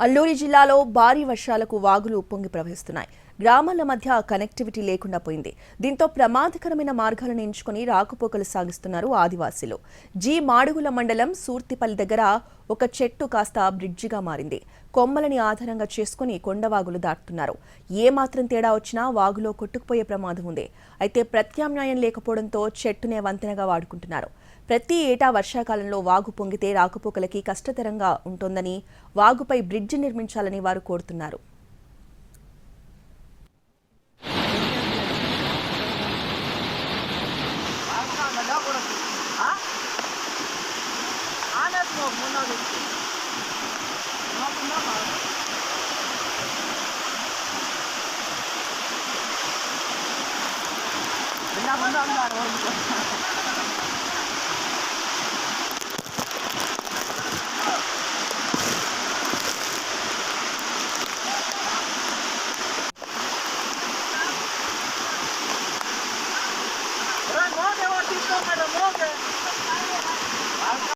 అల్లూరి జిల్లాలో భారీ వర్షాలకు వాగులు ఉప్పొంగి ప్రవహిస్తున్నాయి. గ్రామాల మధ్య కనెక్టివిటీ లేకుండా పోయింది. దీంతో ప్రమాదకరమైన మార్గాలను ఎంచుకుని రాకపోకలు సాగిస్తున్నారు ఆదివాసీలు. జీ మాడుగుల మండలం సూర్తిపల్లి దగ్గర ఒక చెట్టు కాస్త బ్రిడ్జిగా మారింది. కొమ్మలని ఆధారంగా చేసుకుని కొండవాగులు దాటుతున్నారు. ఏ మాత్రం తేడా వచ్చినా వాగులో కొట్టుకుపోయే ప్రమాదం ఉంది. అయితే ప్రత్యామ్నాయం లేకపోవడంతో చెట్టునే వంతెనగా వాడుకుంటున్నారు. ప్రతి ఏటా వర్షాకాలంలో వాగు పొంగితే రాకపోకలకి కష్టతరంగా ఉంటోందని వాగుపై బ్రిడ్జి నిర్మించాలని వారు కోరుతున్నారు. 보냈지. 아? 안 했으면 못 나겠지. 그만큼 나 말해. 맨날 본다는 말 오니까. Много, Ордишко, много!